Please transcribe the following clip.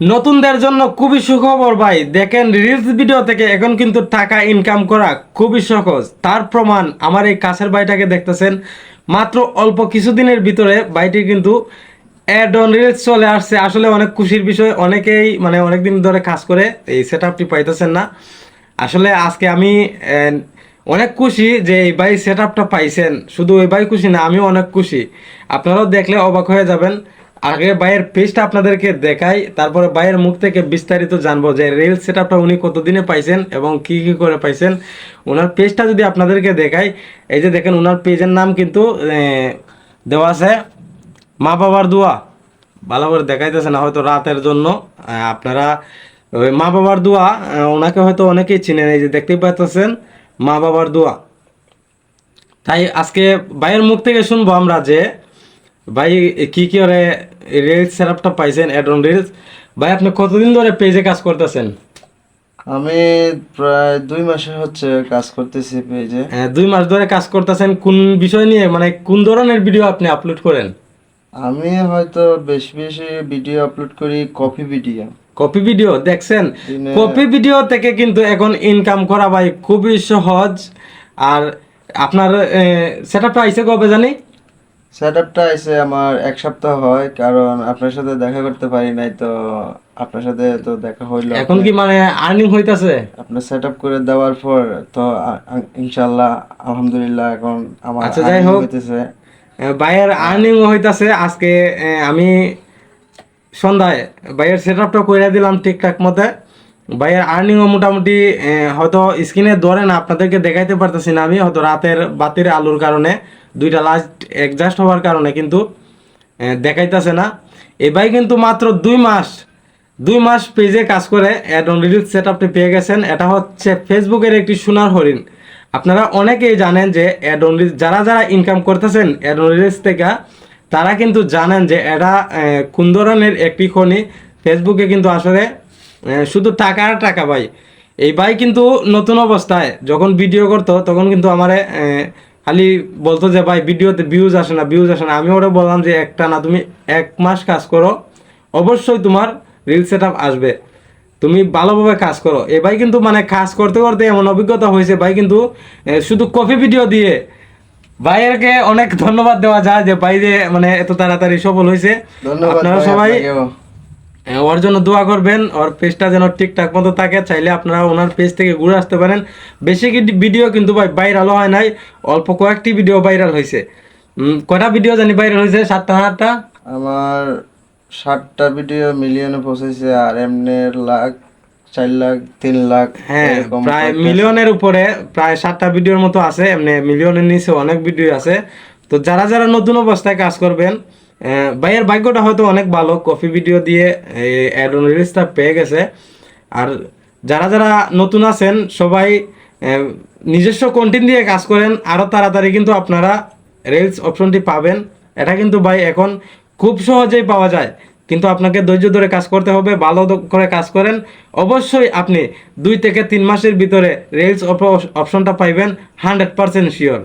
নতুনদের জন্য খুবই সুখবর ভাই। দেখেন রিলস ভিডিও থেকে এখন কিন্তু টাকা ইনকাম করা খুবই সহজ। তার প্রমাণ আমার এই কাছের ভাইটাকে দেখতেছেন। মাত্র অল্প কিছুদিনের ভিতরে বাইটি কিন্তু অ্যাড অন রিলস চলে আসছে। আসলে অনেক খুশির বিষয়। অনেকেই মানে অনেক দিন ধরে কাজ করে এই সেট আপটি পাইতেছেন না। আসলে আজকে আমি অনেক খুশি যে এই ভাই সেট আপটা পাইছেন। শুধু এই ভাই খুশি না, আমিও অনেক খুশি। আপনারাও দেখলে অবাক হয়ে যাবেন। আগে ভাইয়ের পেজটা আপনাদেরকে দেখাই, তারপরে ভাইয়ের মুখ থেকে বিস্তারিত জানব যে রিল সেট আপটা উনি কতদিনে পাইছেন এবং কি কি করে পাইছেন। ওনার পেজটা যদি আপনাদেরকে দেখাই, এই যে দেখেন ওনার পেজের নাম কিন্তু দেওয়া আছে, মা বাবার দোয়া। ভালো করে দেখাইতেছে না, হয়তো রাতের জন্য আপনারা, ওই মা বাবার দোয়া ওনাকে হয়তো অনেকেই চিনেন এই যে দেখতেই পাইতেছেন, মা বাবার দোয়া। তাই আজকে ভাইয়ের মুখ থেকে শুনব আমরা যে ভাই কি কি করে রিলস সেটআপটা পাইছেন? অ্যাডন রিলস ভাই আপনি কতদিন ধরে পেজে কাজ করতেছেন? আমি প্রায় দুই মাসে হচ্ছে কাজ করতেছি পেজে আহ, দুই মাস ধরে কাজ করতেছেন। কোন বিষয় নিয়ে? মানে কোন ধরনের ভিডিও আপনি আপলোড করেন? আমি হয়তো বেশি বেশি ভিডিও আপলোড করি কপি ভিডিও কপি ভিডিও দেখছেন? কপি ভিডিও থেকে কিন্তু এখন ইনকাম করা ভাই খুবই সহজ। আর আপনার সেটআপটা আইছে কবে জানি? সেট আপটা এসে আমার এক সপ্তাহ হয় কারণ আপনার সাথে দেখা করতে পারি নাই তো আপনার সাথে তো দেখা হইল এখন কি মানে আর্নিং হইতাছে? আপনার সেট আপ করে দেওয়ার পর তো ইনশাল্লাহ আলহামদুলিল্লাহ এখন আমার আচ্ছা, যাই হোক। হইতেছে। ভাইয়ের আর্নিং হইতাছে আজকে আমি সন্ধ্যায় ভাইয়ের সেট আপটা করে দিলাম ঠিকঠাক মতে। ভাইয়ের আর্নিংও মোটামুটি হয়তো স্ক্রিনে ধরে না আপনাদেরকে দেখাইতে পারতেছি না আমি হয়তো রাতের বাতির আলোর কারণে। দুইটা লাস্ট অ্যাডজাস্ট হওয়ার কারণে কিন্তু দেখাইতেছে না। এই ভাই কিন্তু মাত্র দুই মাস দুই মাস পেজে কাজ করে অ্যাডন রিলিজ সেট আপটি পেয়ে গেছেন। এটা হচ্ছে ফেসবুকের একটি সোনার হরিণ। আপনারা অনেকেই জানেন যে অ্যাডন রিলিজ যারা যারা ইনকাম করতেছেন অ্যাডন রিলিজ থেকে, তারা কিন্তু জানেন যে এটা কোন ধরনের একটি খনি। ফেসবুকে কিন্তু আসলে শুধু টাকা আর টাকা ভাই। এই ভাই কিন্তু নতুন অবস্থায়, যখন ভিডিও করতো, তখন কিন্তু আমারে খালি বলতো যে ভাই ভিডিওতে ভিউজ আসে না ভিউজ আসে না। আমি ওরা বললাম যে একটা না তুমি এক মাস কাজ করো অবশ্যই তোমার রিল সেট আসবে। তুমি ভালোভাবে কাজ করো। এ ভাই কিন্তু মানে কাজ করতে করতে এমন অভিজ্ঞতা হয়েছে ভাই কিন্তু শুধু কপি ভিডিও দিয়ে। ভাইয়েরকে অনেক ধন্যবাদ দেওয়া যায় যে ভাই যে মানে এত তাড়াতাড়ি সফল হয়েছে। ধন্যবাদ আপনারা সবাই ওর জন্য দোয়া করবেন ওর পেজটা যেন ঠিকঠাক মতো থাকে চাইলে আপনারা ওনার পেজ থেকে ঘুরে আসতে পারেন। বেশি ভিডিও কিন্তু ভাই ভাইরালও হয় নাই অল্প কয়েকটি ভিডিও ভাইরাল হয়েছে কয়টা ভিডিও জানি ভাইরাল হয়েছে সাতটা না আটটা? আমার ষাটটা ভিডিও মিলিয়নে পৌঁছেছে আর এমনি লাখ চার লাখ তিন লাখ হ্যাঁ প্রায় মিলিয়নের উপরে প্রায় সাতটা ভিডিওর মতো আছে এমনি মিলিয়নের নিচে অনেক ভিডিও আছে। তো যারা যারা নতুন অবস্থায় কাজ করবেন ভাইয়ের ভাগ্যটা হয়তো অনেক ভালো, কফি ভিডিও দিয়ে অ্যাড অন রিলিজটা পেয়ে গেছে। আর যারা যারা নতুন আছেন, সবাই নিজস্ব কন্টেন্ট দিয়ে কাজ করেন আরও তাড়াতাড়ি কিন্তু আপনারা রিলস অপশনটি পাবেন। এটা কিন্তু ভাই এখন খুব সহজেই পাওয়া যায়। কিন্তু আপনাকে ধৈর্য ধরে কাজ করতে হবে, ভালো করে কাজ করেন। অবশ্যই আপনি দুই থেকে তিন মাসের ভিতরে রিলস অপশনটা পাইবেন হান্ড্রেড পার্সেন্ট শিওর